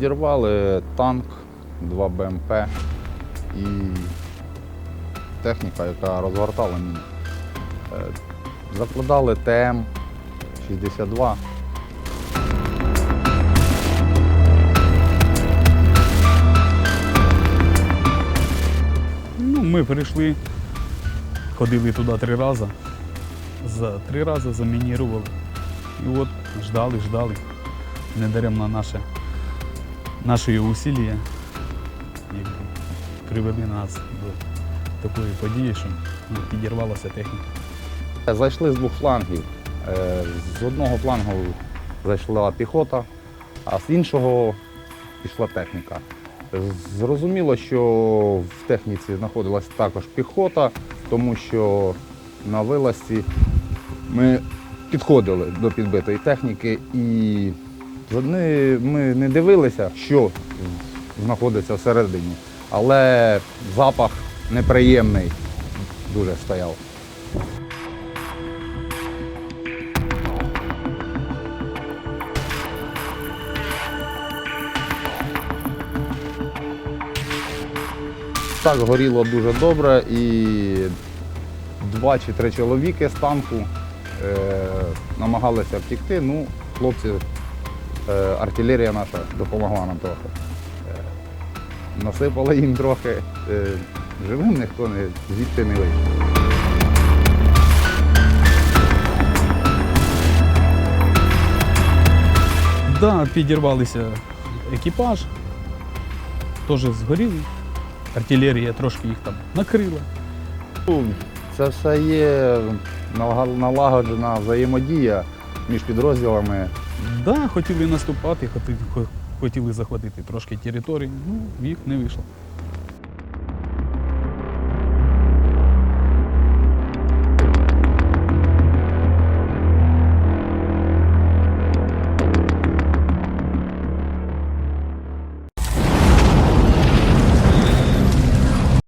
Підірвали танк, два БМП і техніка, яка розгортала міни. Е, Закладали ТМ-62. Ну, ми прийшли, ходили туди три рази. За три рази замінірували. І от ждали, ждали. Недаремно наше, наші усилля привели нас до такої події, що ну, підірвалася техніка. Зайшли з двох флангів. Е, З одного флангу зайшла піхота, а з іншого пішла техніка. Зрозуміло, що в техніці знаходилась також піхота, тому що на вилазці ми підходили до підбитої техніки і за- ми не дивилися, що знаходиться всередині, але запах неприємний дуже стояв. Так горіло дуже добре і два чи три чоловіки з танку е, намагалися втікти. Ну, хлопці, артилерія наша допомогла нам трохи. Е, насипали їм трохи. Е, живим ніхто не, звідти не вийшов. Да, підірвалися екіпаж, теж згоріли. Артилерія трошки їх там накрила. Ну, Це все є налагоджена взаємодія між підрозділами. Да, хотіли наступати, хотіли захватити трошки території, ну, їх не вийшло.